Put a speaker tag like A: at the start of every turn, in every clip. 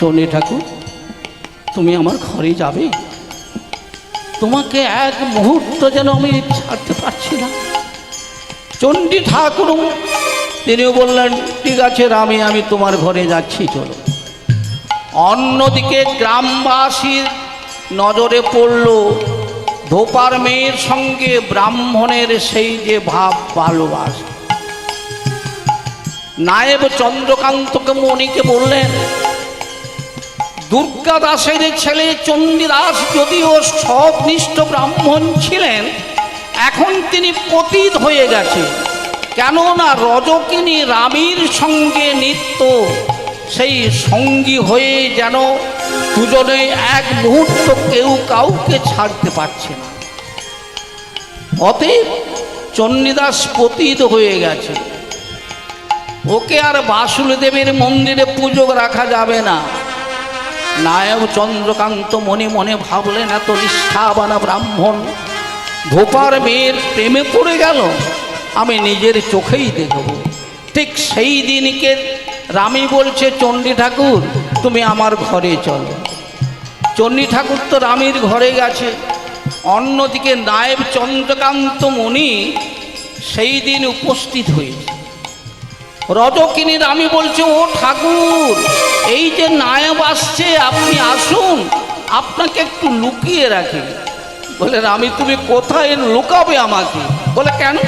A: শোনে ঠাকুর, তুমি আমার ঘরে যাবে? তোমাকে এক মুহূর্ত যেন আমি ছাড়তে পারছি না। চণ্ডী ঠাকুর, তিনিও বললেন, ঠিক আছে রামে, আমি তোমার ঘরে যাচ্ছি, চলো। অন্যদিকে গ্রামবাসীর নজরে পড়ল, ধোপার মেয়ের সঙ্গে ব্রাহ্মণের সেই যে ভাব ভালোবাসা। নায়েব চন্দ্রকান্তকে মণিকে বললেন দুর্গা দাসের ছেলে চণ্ডীদাস যদিও সৎনিষ্ঠ ব্রাহ্মণ ছিলেন, এখন তিনি পতিত হয়ে গেছে। কেননা রজকিনী রামীর সঙ্গে নিত্য সেই সঙ্গী হয়ে যেন দুজনে এক মুহূর্ত কেউ কাউকে ছাড়তে পারছে না। অতএব চণ্ডীদাস পতিত হয়ে গেছে। ওকে আর বাসুদেবের মন্দিরে পুজো রাখা যাবে না। নায়ক চন্দ্রকান্ত মনে মনে ভাবলেন, এত নিষ্ঠাবানা ব্রাহ্মণ। ভোপার মেয়ের প্রেমে পড়ে গেল। আমি নিজের চোখেই দেখব। ঠিক সেই দিনকে রামী বলছে, চণ্ডী ঠাকুর, তুমি আমার ঘরে চলো। চণ্ডী ঠাকুর তো রামীর ঘরে গেছে। অন্যদিকে নায়েব চন্দ্রকান্ত মণি সেই দিন উপস্থিত হয়েছে। রজকিনীর আমি বলছে, ও ঠাকুর এই যে নায়ব আসছে, আপনি আসুন, আপনাকে একটু লুকিয়ে রাখি। বলে আমি তুমি কোথায় লুকাবে আমাকে? বলে, কেন?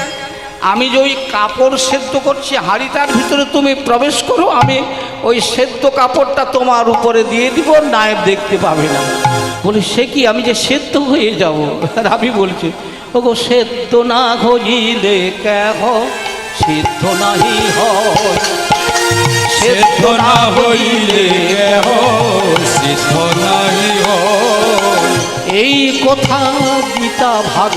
A: আমি যে ওই কাপড় সেদ্ধ করছি হাঁড়িটার ভিতরে তুমি প্রবেশ করো, আমি ওই সেদ্ধ কাপড়টা তোমার উপরে দিয়ে দিব, নায়ব দেখতে পাবে না। বলে, সে কি? আমি যে সেদ্ধ হয়ে যাব? আর আমি বলছি, ওগো, সেদ্ধ না ঘজিলে কেহ? সিদ্ধ নাহি হয়।
B: সিদ্ধ না হইলে সিদ্ধ নাহি।
A: এই কথা গীতা ভাগ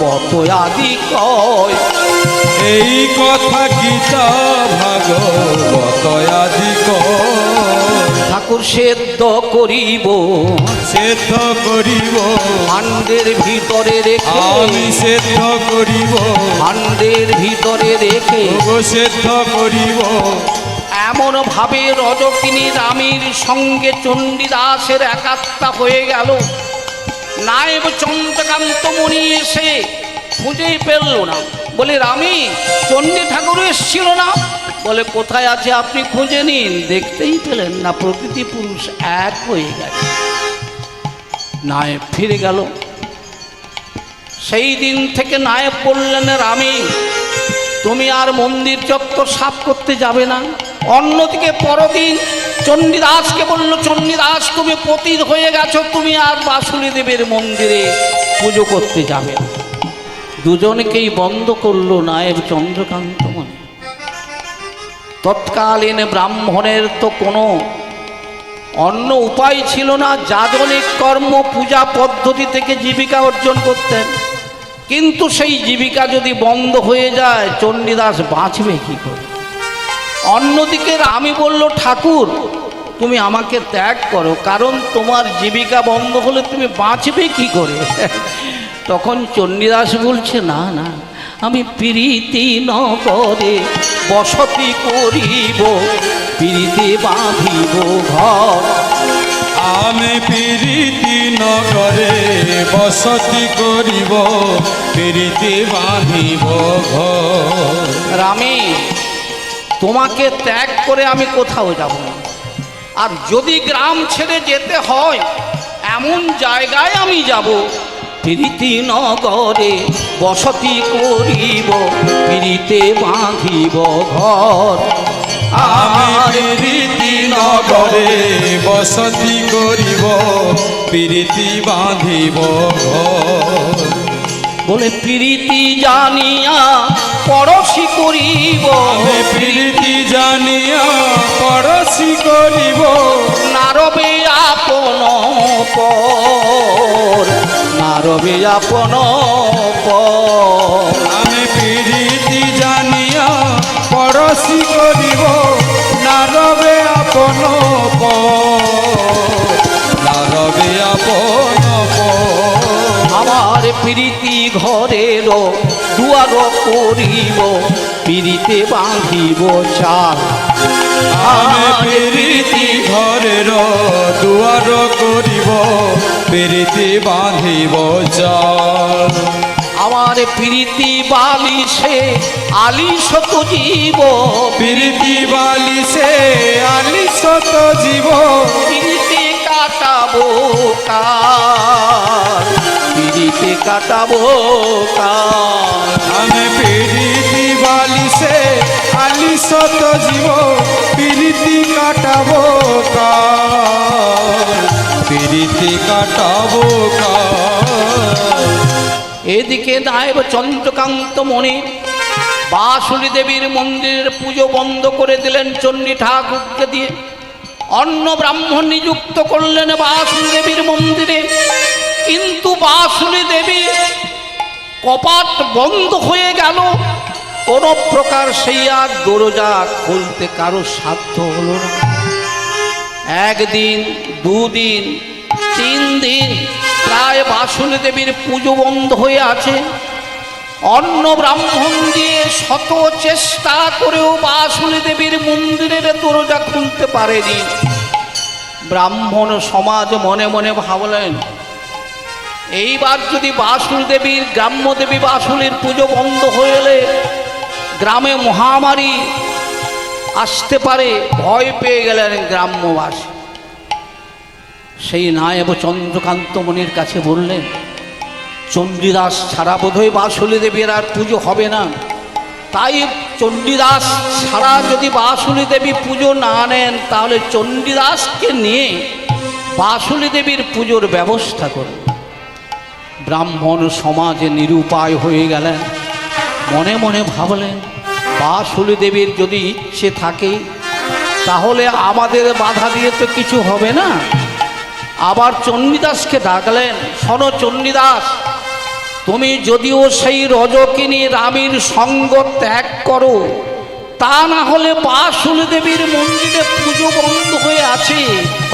A: কত আদি কয়
B: এই কথা গীতা ভাগবত আদি
A: ঠাকুর সেদ্ধ করিব।
B: সেদ্ধ করিব।
A: ভাণ্ডের ভিতরে রেখে।
B: আমি সেদ্ধ করিব।
A: ভাণ্ডের ভিতরে রেখে।
B: সেদ্ধ করিব।
A: এমন ভাবে রজকিনী রামীর সঙ্গে চণ্ডীদাসের একাত্মা হয়ে গেল। নায়েব চন্দ্রকান্ত মণি এসে খুঁজেই পেল না। বলে রামী চণ্ডী ঠাকুর এসছিল না? বলে, কোথায় আছে আপনি খুঁজে নিন। দেখতেই পেলেন না, প্রকৃতি পুরুষ এক হয়ে গেছে নায়েব ফিরে গেল। সেই দিন থেকে নায়েব বললেন আমি তুমি আর মন্দির চত্বর সাফ করতে যাবে না। অন্যদিকে পরদিন চণ্ডীদাসকে বলল, চণ্ডীদাস, তুমি পতিত হয়ে গেছো, তুমি আর বাসুলি দেবের মন্দিরে পুজো করতে যাবে না। দুজনকেই বন্ধ করল নায়েব চন্দ্রকান্ত। তৎকালীন ব্রাহ্মণের তো কোনো অন্য উপায় ছিল না, যাজনিক কর্ম, পূজা পদ্ধতি থেকে জীবিকা অর্জন করতেন। কিন্তু সেই জীবিকা যদি বন্ধ হয়ে যায়, চণ্ডীদাস বাঁচবে কি করে? অন্যদিকে আমি বলল, ঠাকুর, তুমি আমাকে ত্যাগ করো, কারণ তোমার জীবিকা বন্ধ হলে তুমি বাঁচবে কি করে? তখন চণ্ডীদাস বলছে, না না আমি প্রীতি নগরে বসতি করিব প্রীতি বাঁধিব ঘর।
B: আমি প্রীতি নগরে বসতি করিব প্রীতি বাঁধিব ঘর।
A: রামী তোমাকে ত্যাগ করে আমি কোথাও যাব না। আর যদি গ্রাম ছেড়ে যেতে হয় এমন জায়গায় আমি যাব প্রীতি নগরে বসতি করিব প্রীতে বাঁধিব ঘর।
B: আমি প্রীতি নগরে বসতি করিব প্রীতি বাঁধিব ঘর।
A: বলে প্রীতি জানিয়া পড়শি করিব।
B: প্রীতি জানিয়া পড়শি করিব।
A: নারবে আপন পর নারবে আপন
B: আমি
A: ঘরের দুয়ার করিব পিড়িতে বাঁধিব চাল
B: আমি প্রীতি ঘরে মোদের দুয়ার করিব প্রীতি বাঁধিব চাল
A: আমার প্রীতি বালিশে আলিশ তো জীব
B: প্রীতি বালিশে আলি শত জীব
A: পিড়িতে কাটাবো কাল পিড়িতে কাটাবো
B: আমি প্রীতি বালিশে আলি শত জীব প্রীতি কাটাবো প্রীতি কাটাবো
A: এদিকে দায়ব চন্দ্রকান্ত মণি বাসুলি দেবীর মন্দিরের পুজো বন্ধ করে দিলেন চণ্ডী ঠাকুরকে দিয়ে। অন্য ব্রাহ্মণ নিযুক্ত করলেন বাসুলি দেবীর মন্দিরে। কিন্তু বাসুলি দেবী, কপাট বন্ধ হয়ে গেল। কোনো প্রকার সেই আর দরজা খুলতে কারও সাধ্য হলো না। একদিন, দুদিন, তিন দিন প্রায় বাসুলি দেবীর পুজো বন্ধ হয়ে আছে। অন্য ব্রাহ্মণ দিয়ে শত চেষ্টা করেও বাসুলি দেবীর মন্দিরের দরজা খুলতে পারেনি। ব্রাহ্মণ সমাজ মনে মনে ভাবলেন এইবার যদি বাসুল দেবীর, গ্রাম্য দেবী বাসুলির পুজো বন্ধ হয়ে এলে গ্রামে মহামারী আসতে পারে, ভয় পেয়ে গেলেন গ্রাম্যবাসী। সেই নায়ব চন্দ্রকান্ত মনির কাছে বললেন চণ্ডীদাস ছাড়া বোধহয় বাসুলি দেবীর আর পুজো হবে না। তাই চণ্ডীদাস ছাড়া যদি বাসুলি দেবী পুজো না নেন, তাহলে চণ্ডীদাসকে নিয়ে বাসুলি দেবীর পুজোর ব্যবস্থা করুন। ব্রাহ্মণ সমাজে নিরুপায় হয়ে গেলেন। মনে মনে ভাবলেন, বাসুলি দেবীর যদি ইচ্ছে থাকে, তাহলে আমাদের বাধা দিয়ে তো কিছু হবে না। আবার চণ্ডীদাসকে ডাকলেন, শোন চণ্ডীদাস তুমি যদিও সেই রজকিনী রামীর সঙ্গ ত্যাগ করো, তা না হলে বাসুলি দেবীর মন্দিরে পুজো বন্ধ হয়ে আছে।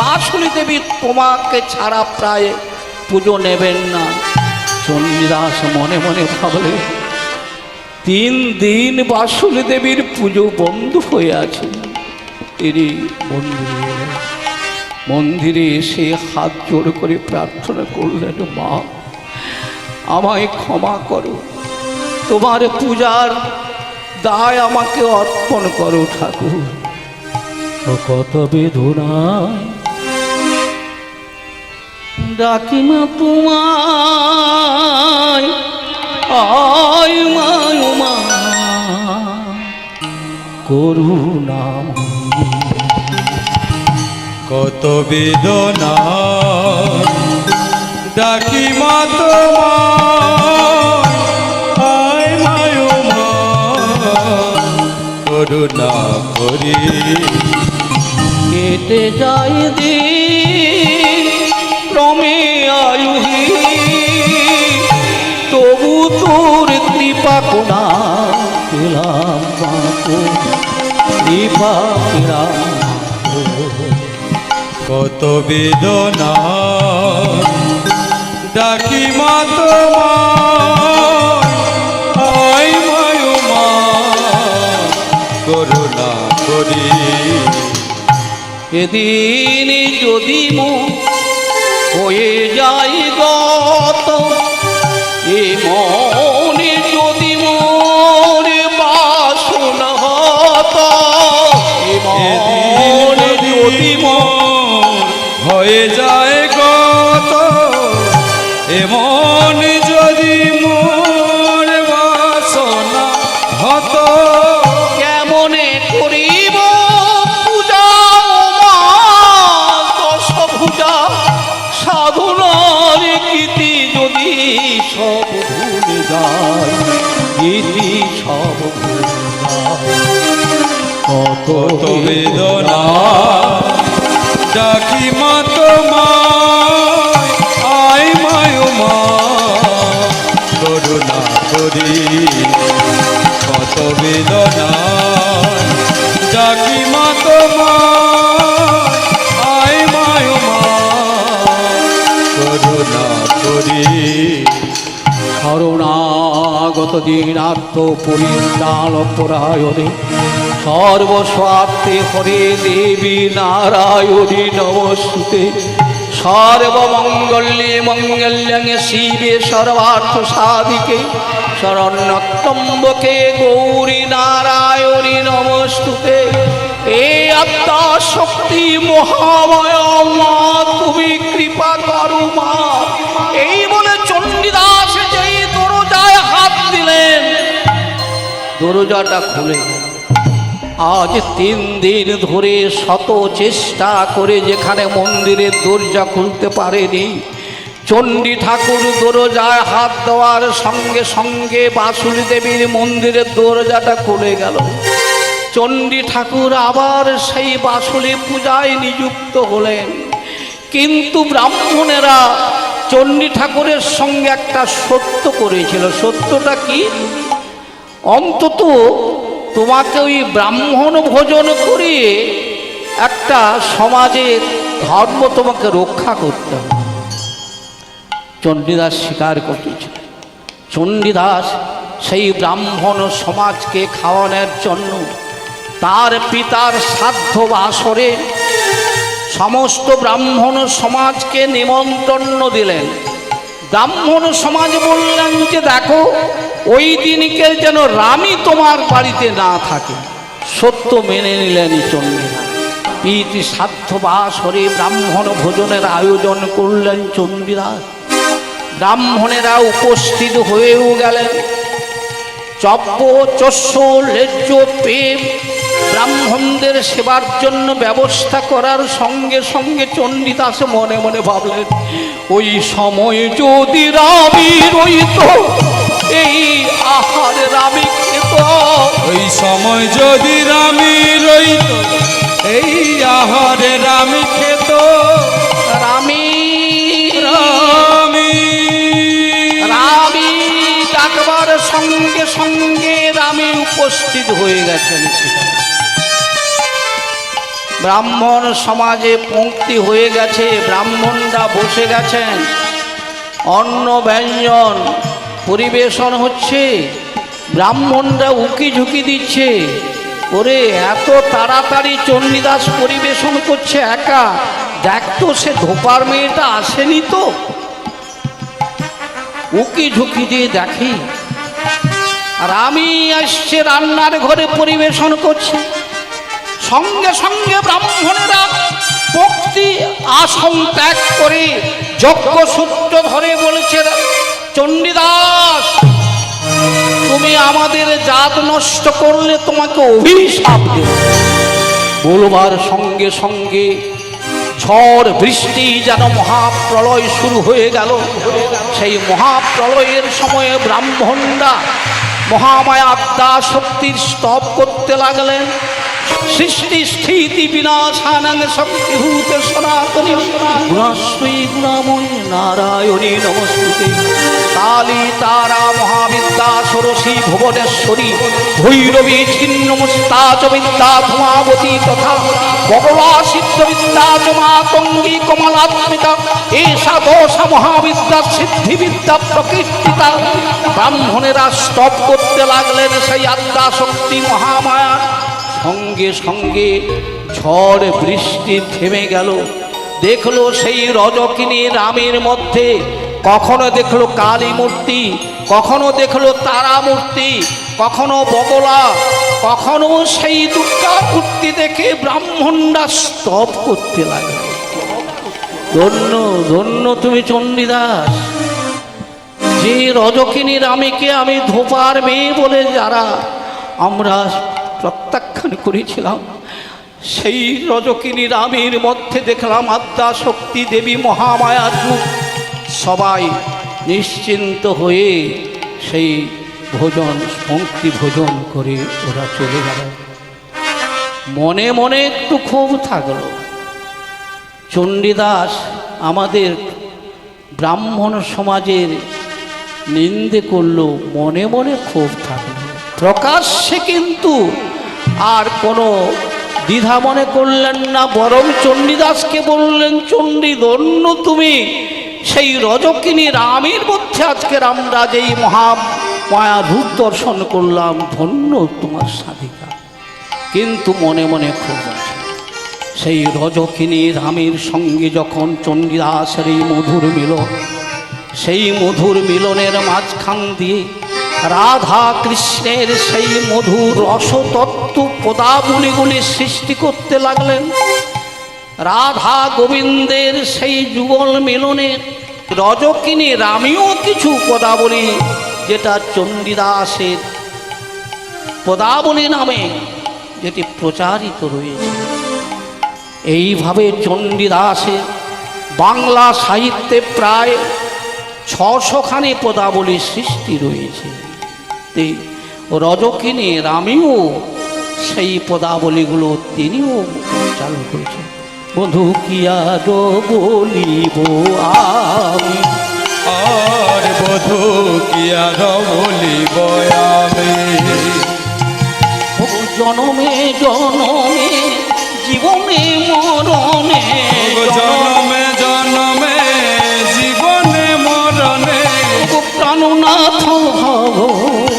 A: বাসুলি দেবী তোমাকে ছাড়া প্রায় পুজো নেবেন না। চণ্ডীদাস মনে মনে ভাবলে, তিন দিন বাসুলি দেবীর পুজো বন্ধ হয়ে আছে তিনি মন্দিরে মন্দিরে এসে হাত জোড় করে প্রার্থনা করলেন, মা, আমায় ক্ষমা করো। তোমার পূজার দায় আমাকে অর্পণ করো ঠাকুর। কত বেদনায় ডাকি তোমায়। আয় করুণা
B: কত বেদনা ডাকি মা আয় করুণা করি।
A: কেটে যায় দিন পেলাম
B: কত বেদনা। ডাকি মা তোমার মা করুণা করি।
A: এদিন যদি মো হয়ে যায় গত এ যদি মো
B: হয়ে যায় গত। এমন যদি মোর বাসনা হত,
A: কেমনে করিব পূজা পূজা সাধনার কীতি যদি সব ভুলে যায় কীতি সব ভুলে কত
B: বেদনা। ডাকি মা তোমায়, আয় মায়ো মা, করুণা করি। কত বেদনা। ডাকি মা তোমায়, আয় মায়ো মা, করুণা করি।
A: শরণাগত দিনার্থ পরিত্রাণ পরায়ণে সর্বস্বার্থে হরে দেবী নারায়ণী নমস্তুতে। সর্বমঙ্গল্যে মঙ্গল্যাঙে শিবে সর্বার্থ সাধিকে। শরণ্যত্তম্বকে গৌরী নারায়ণী নমস্তুতে। এই আত্মা শক্তি মহাময়, মা, তুমি কৃপা করো, মা। এই বলে চণ্ডীদাস যেই দরজায় হাত দিলেন। দরজাটা খুলে গেল আজ তিন দিন ধরে শত চেষ্টা করে যেখানে মন্দিরের দরজা খুলতে পারেনি, চণ্ডী ঠাকুর দরজায় হাত দেওয়ার সঙ্গে সঙ্গে বাসুলি দেবীর মন্দিরের দরজাটা খুলে গেল। চণ্ডী ঠাকুর আবার সেই বাসুলি পূজায় নিযুক্ত হলেন। কিন্তু ব্রাহ্মণেরা চণ্ডী ঠাকুরের সঙ্গে একটা সত্য করেছিল। সত্যটা কি? অন্তত তোমাকে ওই ব্রাহ্মণ ভোজন করিয়ে একটা সমাজের ধর্ম তোমাকে রক্ষা করতে হবে। চণ্ডীদাস স্বীকার করতেছিল। চণ্ডীদাস সেই ব্রাহ্মণ সমাজকে খাওয়ানোর জন্য তার পিতার সাধ্য বাসরে সমস্ত ব্রাহ্মণ সমাজকে নিমন্ত্রণ দিলেন। ব্রাহ্মণ সমাজ বললেন যে, দেখো ওই দিনকে যেন রামই তোমার বাড়িতে না থাকে। সত্য মেনে নিলেন চণ্ডীরা পিতৃ সাধ্য বাসরে ব্রাহ্মণ ভোজনের আয়োজন করলেন চণ্ডীদাস ব্রাহ্মণেরা উপস্থিত হয়েও গেলেন। চব্য, চস্য, লেজ্জ, প্রেম ব্রাহ্মণদের সেবার জন্য ব্যবস্থা করার সঙ্গে সঙ্গে চণ্ডীদাস মনে মনে ভাবলেন, ওই সময় যদি রামি রইত এই আহার রামি খেত
B: ওই সময় যদি রামি রইত এই আহারে রামি খেত।
A: রামি।
B: রামি।
A: রামি ডাকবার সঙ্গে সঙ্গে রামি উপস্থিত হয়ে গেছেন। ব্রাহ্মণ সমাজে পঙ্ক্তি হয়ে গেছে ব্রাহ্মণরা বসে গেছেন। অন্ন ব্যঞ্জন পরিবেশন হচ্ছে, ব্রাহ্মণরা উকি ঝুঁকি দিচ্ছে। ওরে, এত তাড়াতাড়ি চণ্ডীদাস পরিবেশন করছে একা। দেখ তো, সে ধোপার মেয়েটা আসেনি তো। উকি ঝুঁকি দিয়ে দেখি, আর আমি আসছে রান্নার ঘরে পরিবেশন করছি। সঙ্গে সঙ্গে ব্রাহ্মণেরা ভক্তি আসন ত্যাগ করে যজ্ঞ সূত্র ধরে বলেছে চণ্ডীদাস, তুমি আমাদের জাত নষ্ট করলে তোমাকে অভিশাপ বলবার সঙ্গে সঙ্গে ঝড়, বৃষ্টি যেন মহাপ্রলয় শুরু হয়ে গেল। সেই মহাপ্রলয়ের সময়ে ব্রাহ্মণরা মহামায়া আদ্যা শক্তির স্তব করতে লাগলেন। সৃষ্টি স্থিতি বিনাশানাং শক্তিভূত সনাতনী গুণাশ্রী গুণাময়ী নারায়ণী নমস্তুতে। কালী তারা মহাবিদ্যা সরসী ভুবনেশ্বরী, ভৈরবী ছিন্নমস্তা চ বিদ্যা ধুমাবতী তথা বগলা সিদ্ধ বিদ্যা চ মাতঙ্গী কমলাত্মিকা এষা দোষ মহাবিদ্যা সিদ্ধি বিদ্যা প্রকৃষ্টিতা ব্রাহ্মণেরা স্তব করতে লাগলেন সেই আদ্যা শক্তি মহামায়া। সঙ্গে সঙ্গে ঝড় বৃষ্টি থেমে গেল। দেখল সেই রজকিনী রামের মধ্যে। কখনো দেখল কালী মূর্তি, কখনো দেখল তারা মূর্তি, কখনো বগলা, কখনো সেই দুর্গা মূর্তি দেখে ব্রাহ্মণরা স্তব করতে লাগল। ধন্য ধন্য তুমি চণ্ডীদাস। যে রজকিনী রামীকে আমি ধোপার মেয়ে বলে যারা, আমরা প্রত্যাখ্যান করেছিলাম। সেই রজকিনী রামের মধ্যে দেখলাম আদ্যা শক্তি দেবী মহামায়ার রূপ সবাই নিশ্চিন্ত হয়ে সেই ভোজন, পঙ্ক্তি ভোজন করে ওরা চলে গেল। মনে মনে একটু ক্ষোভ থাকল। চণ্ডীদাস আমাদের ব্রাহ্মণ সমাজের নিন্দে করল, মনে মনে ক্ষোভ থাকল। প্রকাশ্যে কিন্তু আর কোনো দ্বিধা মনে করলেন না, বরং চণ্ডীদাসকে বললেন, চণ্ডী ধন্য তুমি, সেই রজকিনী রামের মধ্যে আজকের আমরা যেই মহা রূপ দর্শন করলাম, ধন্য তোমার সাধিকা। কিন্তু মনে মনে খুব সেই রজকিনী রামের সঙ্গে যখন চণ্ডীদাসের এই মধুর মিলন, সেই মধুর মিলনের মাঝখান দিয়ে রাধা কৃষ্ণের সেই মধুর রসতত্ত্ব পদাবলীগুলি সৃষ্টি করতে লাগলেন। রাধা গোবিন্দের সেই যুগল মিলনের রজকিনী রামিও কিছু পদাবলী, যেটা চণ্ডীদাসের পদাবলী নামে যেটি প্রচারিত রয়েছে। এইভাবে চণ্ডীদাসের বাংলা সাহিত্যে প্রায় ছশোখানি পদাবলীর সৃষ্টি রয়েছে। তে রজকিনী রামেও সেই পদাবলীগুলো তিনিও চালু করেছেন। বন্ধু কি আর বলিব আমি?
B: আর বধু কি আর বলিব আমি?
A: জনমে জনমে জীবনে মরণে
B: জনমে। জনমে জীবনে মরণে।
A: প্রাণনাথ ভব তুমি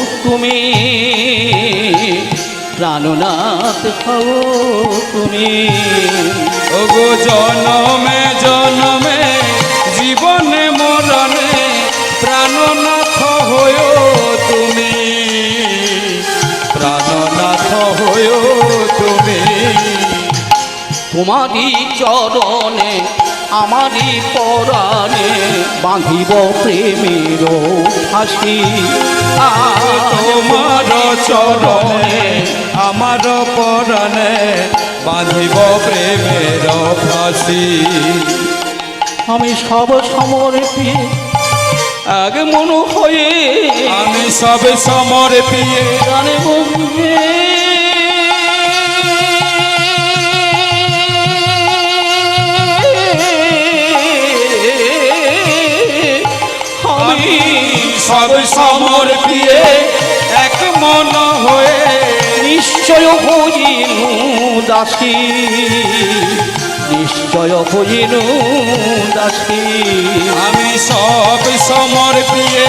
A: প্রাণনাথ ভব তুমি।
B: ওগো জনমে জনমে জীবনে মরণে প্রাণনাথ হয়ে তুমি। প্রাণনাথ হয়ে তুমি।
A: তোমারই চরণে আমারই পরাণে বাঁধিব প্রেমের ফাঁসি
B: তোমার চরণে আমার পরণে বাঁধিব প্রেমের ফাঁসি
A: আমি সব সমর্পে আগে মন হয়ে
B: আমি সব সমর পিয়ে
A: গানে বন্ধে আমি
B: সব সমর পিয়ে এক মন হয়ে
A: নিশ্চয় ভজিনু দাসী নিশ্চয় ভজিনু দাসী
B: আমি সব সমর পিয়ে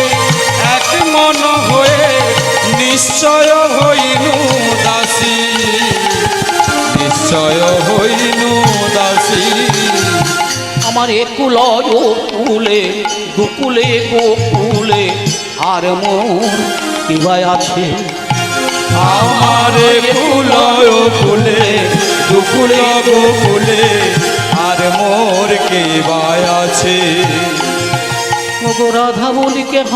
B: এক মন হয়ে নিশ্চয় হইনু দাসী। নিশ্চয় হইনু দাসী।
A: আমার একুল কুলে দুকুলে গোকুলে আর মোর কিবাই আছে।
B: আমার ফুল ফুলে দুকুলে গোকুলে আর মোর কে আছে?
A: রাধা বলি কেহ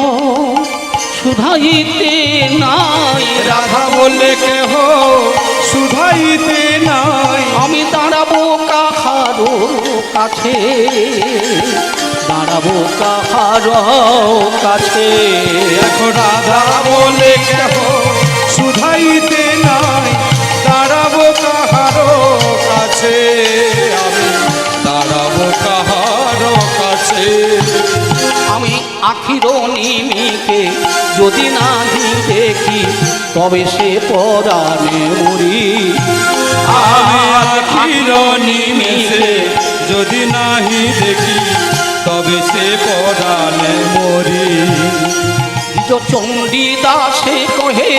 A: শুধাইতে নাই।
B: রাধা বলে কেহ সুধাইতে নাই।
A: আমি দাঁড়াবো কাহারো কাছে? দাঁড়াবো কাহারো কাছে?
B: এখন রাধা বলে কেহ সুধাইতে নাই। দাঁড়াবো কাহারো কাছে? আমি দাঁড়াবো কাহারো কাছে।
A: আমি আখির নিমিকে যদি না দেখি তবে সে পরাণে মরি।
B: আমি আখির নিমেষে যদি নাহি দেখি তবে সে পরাণে মরি।
A: নিজ চণ্ডী দাসে কহে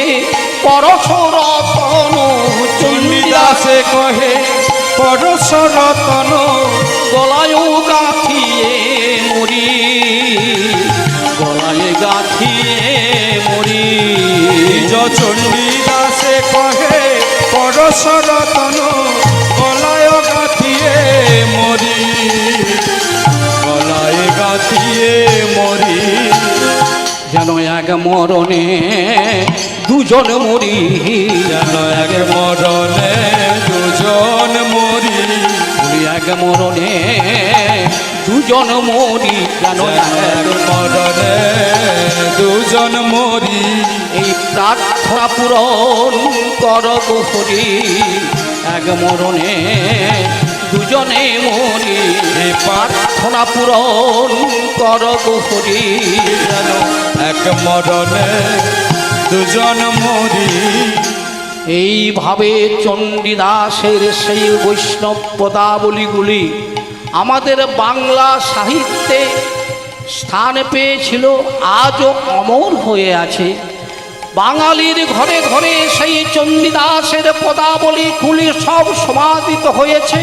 A: পরশরতন চণ্ডীদাস
B: চণ্ডীদাসে কহে পরশ রতন
A: গলায় গাঁথিয়ে মরি। গলায় গাঁথিয়ে মরি।
B: চণ্ডীদাসে কহে পরশ রতন গলায় গাঁথিয়ে মরি গলায় গাঁথিয়ে মরি।
A: যেন এক মরণে দুজন মরি।
B: যেন এক মরণে দুজন মরি।
A: এক মরণে দুজন মরি। যেন
B: এক মরণে দুজন মরি।
A: এই প্রার্থনা পূরণ কর হরি। এক মরণে দুজনে মরি প্রার্থনা পূরণ কর হরি
B: যেন এক মরণে দুজন মরি।
A: এইভাবে চণ্ডীদাসের সেই বৈষ্ণব পদাবলীগুলি আমাদের বাংলা সাহিত্যে স্থান পেয়েছিল আজও অমর হয়ে আছে। বাঙালির ঘরে ঘরে সেই চণ্ডীদাসের পদাবলীগুলি সব সমাদিত হয়েছে।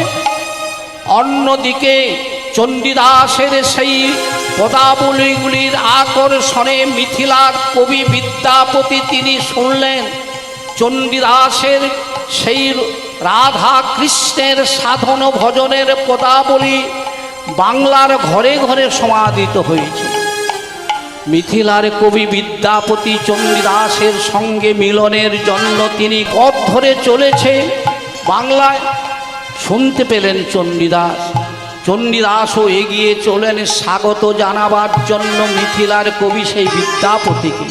A: অন্যদিকে চণ্ডীদাসের সেই পদাবলীগুলির আকর্ষণে মিথিলার কবি বিদ্যাপতি তিনি শুনলেন। চণ্ডীদাসের সেই রাধা কৃষ্ণের সাধন ভজনের পদাবলী বাংলার ঘরে ঘরে সমাদিত হয়েছে। মিথিলার কবি বিদ্যাপতি চণ্ডীদাসের সঙ্গে মিলনের জন্য তিনি পথ ধরে চলেছে। বাংলায় শুনতে পেলেন চণ্ডীদাস। চণ্ডীদাসও এগিয়ে চলেন স্বাগত জানাবার জন্য মিথিলার কবি সেই বিদ্যাপতিকে।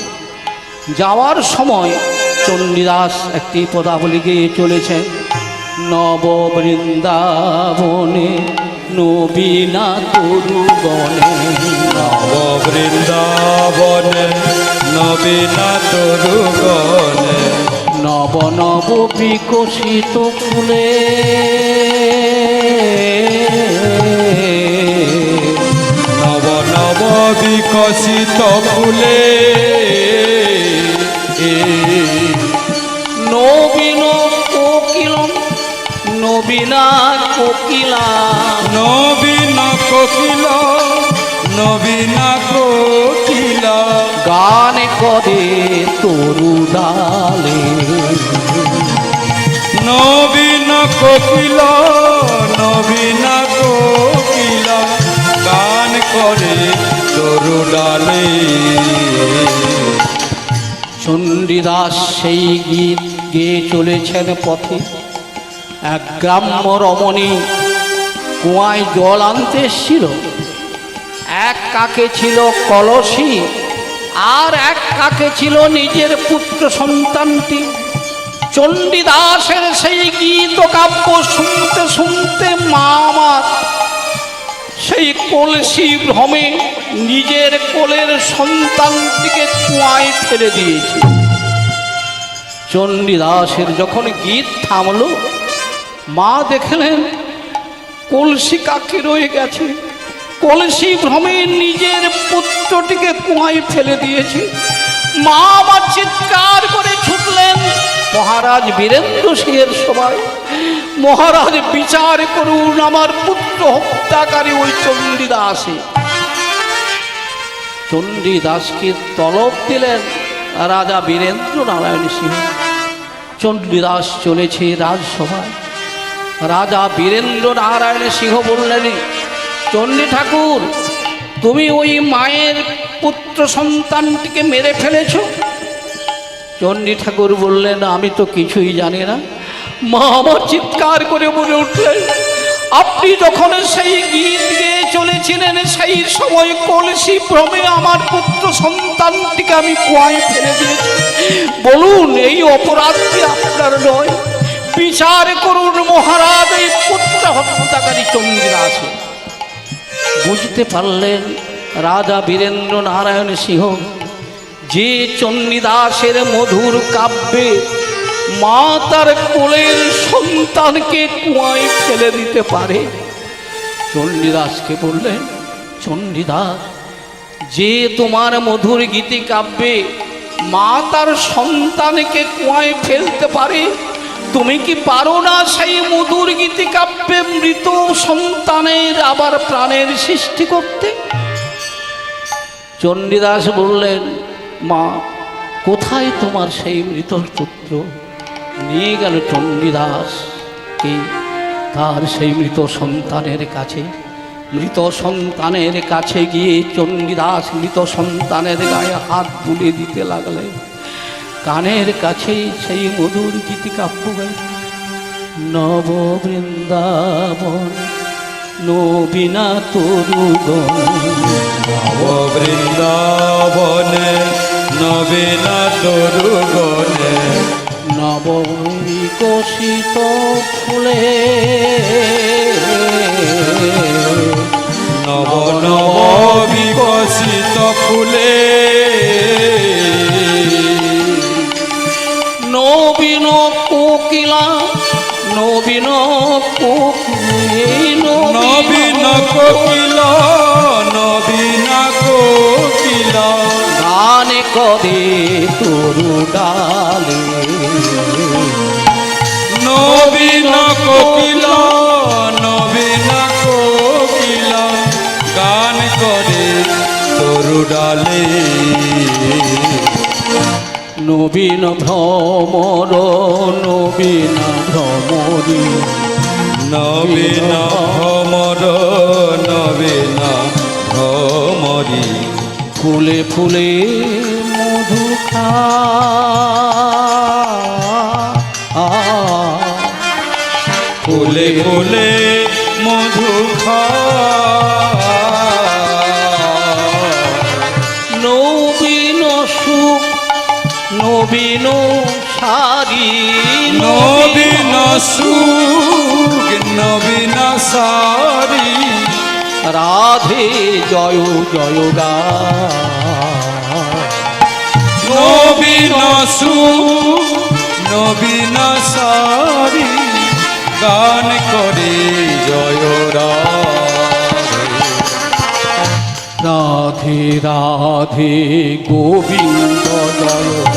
A: যাওয়ার সময় চণ্ডীদাস একটি পদাবলী গিয়ে চলেছেন, নব বৃন্দাবনে নবীনা তরুবনে
B: নব বৃন্দাবনে নবীনা তরুগণে
A: নব নব বিকশিত ফুলে।
B: নব নব বিকশিত ফুলে।
A: নবীন কোকিলম নবীনা কোকিলা।
B: নবীন কোকিল। নবীন কোকিল
A: গান করে তরু ডালে।
B: নবীন কোকিল নবীন কোকিল গান করে তরু ডালে।
A: চণ্ডীদাস সেই গীত গেয়ে চলেছেন পথে। এক গ্রাম্য রমণী কুয়ায় জল আনতে এসছিল। কাকে ছিল কলসি? আর এক কাকে ছিল নিজের পুত্র সন্তানটি? চণ্ডীদাসের সেই গীত কাব্য শুনতে শুনতে মা আমার সেই কলসি ভ্রমে নিজের কোলের সন্তানটিকে কুয়ায় ফেলে দিয়েছে। চণ্ডীদাসের যখন গীত থামল, মা দেখলেন কলসি কাকে রয়ে গেছে। কলসি ভ্রমে নিজের পুত্রটিকে কুয়ায় ফেলে দিয়েছি। মা আমার চিৎকার করে ছুটলেন। মহারাজ বীরেন্দ্র সিংহের সবাই মহারাজ বিচার করুন, আমার পুত্র হত্যাকারী ওই চণ্ডীদাসে। চণ্ডীদাসকে তলব দিলেন রাজা বীরেন্দ্র নারায়ণ সিংহ। চণ্ডীদাস চলেছে রাজসভায়। রাজা বীরেন্দ্র নারায়ণ সিংহ বললেন চণ্ডী ঠাকুর, তুমি ওই মায়ের পুত্র সন্তানটিকে মেরে ফেলেছ? চণ্ডী ঠাকুর বললেন, আমি তো কিছুই জানি না। মা আমার চিৎকার করে বলে উঠলেন, আপনি যখন সেই গীত গেয়ে চলেছিলেন, সেই সময় কলসি ভ্রমে আমার পুত্র সন্তানটিকে আমি কুয়ায় ফেলে দিয়েছি। বলুন, এই অপরাধটি আপনার নয়? বিচার করুন মহারাজ, এই পুত্র হত্যাকারী চন্দ্রা আছে বুঝতে পারলেন রাজা বীরেন্দ্র নারায়ণ সিংহ, যে চণ্ডীদাসের মধুর কাব্যে মা তার কোলের সন্তানকে কুয়ায় ফেলে দিতে পারে। চণ্ডীদাসকে বললেন চণ্ডীদাস যে তোমার মধুর গীতি কাব্যে মা তার সন্তানকে কুয়ায় ফেলতে পারে তুমি কি পারো না সেই মধুর গীতি কাব্যে মৃত সন্তানের আবার প্রাণের সৃষ্টি করতে? চণ্ডীদাস বললেন, মা, কোথায় তোমার সেই মৃত পুত্র? নিয়ে গেল চণ্ডীদাস। কে? তার সেই মৃত সন্তানের কাছে। মৃত সন্তানের কাছে গিয়ে চণ্ডীদাস মৃত সন্তানের গায়ে হাত তুলে দিতে লাগলেন। কানের কাছেই সেই মধুর গীতি কাব্য গাই নব বৃন্দাবন নবীনা তরুগণ।
B: নব বৃন্দাবনে নবীনা তরুগণে।
A: নববিকশিত ফুলে।
B: নব নব বিকশিত ফুলে।
A: নবীন কোকিলা নবীন কোকিল
B: নবীন কোকিল নবীন কোকিল।
A: গান করে তরু ডালে
B: নবীন কোকিল নবীন কোকিল গান করে তরু ডালে
A: নবীন ভ্রমর নবীন ভ্রমরী।
B: নবীন ভ্রমর নবীন ভ্রমরি।
A: ফুলে ফুলে মধু খা
B: ফুলে ফুলে মধু
A: নবীন নবীন সারি
B: নবীন সুখ নবীন সারি।
A: রাধে জয় জয় গা।
B: নবীন সুখ নবীন সারি গান করে জয় রাধে
A: রাধে গোবিন্দ জয়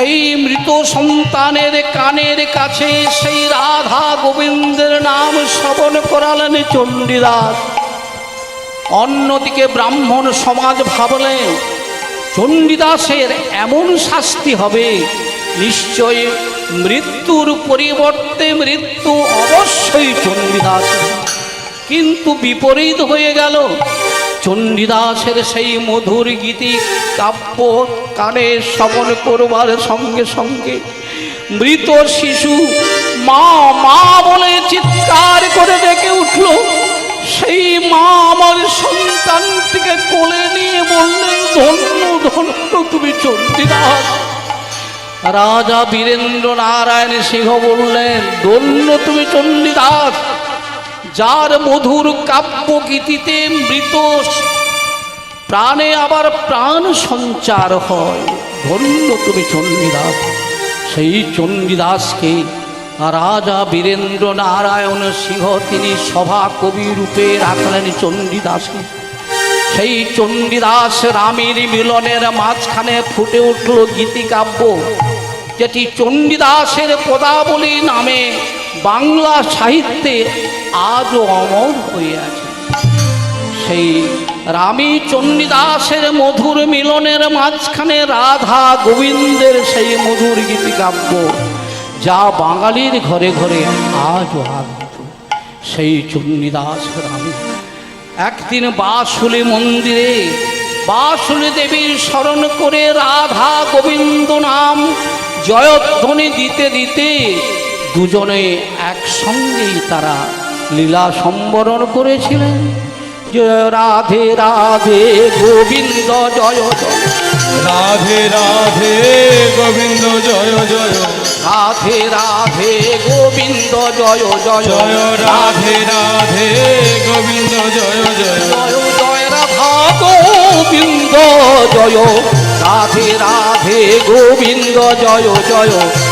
A: সেই মৃত সন্তানের কানের কাছে সেই রাধা গোবিন্দের নাম শ্রবণ করালেন চণ্ডীদাস। অন্যদিকে ব্রাহ্মণ সমাজ ভাবলেন, চণ্ডীদাসের এমন শাস্তি হবে, নিশ্চয় মৃত্যুর পরিবর্তে মৃত্যু অবশ্যই চণ্ডীদাস কিন্তু বিপরীত হয়ে গেল চণ্ডীদাসের সেই মধুর গীতি কাব্য কানে শ্রবণ করবার সঙ্গে সঙ্গে মৃত শিশু মা মা বলে চিৎকার করে ডেকে উঠল। সেই মা আমার সন্তানটিকে কোলে নিয়ে বললেন, ধন্য ধন্য তুমি চণ্ডীদাস রাজা বীরেন্দ্র নারায়ণ সিংহ বললেন, ধন্য তুমি চণ্ডীদাস যার মধুর কাব্য গীতিতে মৃত প্রাণে আবার প্রাণ সঞ্চার হয়। ধন্য তুমি চণ্ডীদাস সেই চণ্ডীদাসকে রাজা বীরেন্দ্র নারায়ণ সিংহ তিনি সভা কবি রূপে রাখলেন চণ্ডীদাসকে সেই চণ্ডীদাস রামের মিলনের মাঝখানে ফুটে উঠল গীতিকাব্য, যেটি চণ্ডীদাসের পদাবলী নামে বাংলা সাহিত্যে আজও অমর হয়ে আছে। সেই রামী চণ্ডীদাসের মধুর মিলনের মাঝখানে রাধা গোবিন্দের সেই মধুর গীতিকাব্য, যা বাঙালির ঘরে ঘরে আজও আগত সেই চণ্ডীদাস রামী একদিন বাসুলি মন্দিরে বাসুলি দেবীর স্মরণ করে রাধা গোবিন্দ নাম জয়ধ্বনি দিতে দিতে দুজনে একসঙ্গেই তারা লীলা সম্বরণ করেছিলেন। জয় রাধে রাধে গোবিন্দ জয় জয়।
B: রাধে রাধে গোবিন্দ জয় জয়।
A: রাধে রাধে গোবিন্দ জয় জয়।
B: জয় রাধে রাধে গোবিন্দ জয় জয়।
A: জয় জয় রাধা গোবিন্দ জয়। রাধে রাধে গোবিন্দ জয় জয়।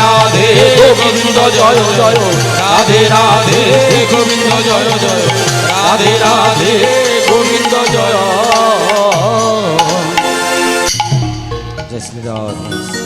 B: রাধে গোবিন্দ জয় জয়
A: রাধে রাধে গোবিন্দ জয় জয়
B: রাধে রাধে গোবিন্দ জয়। জয় শ্রী রাধে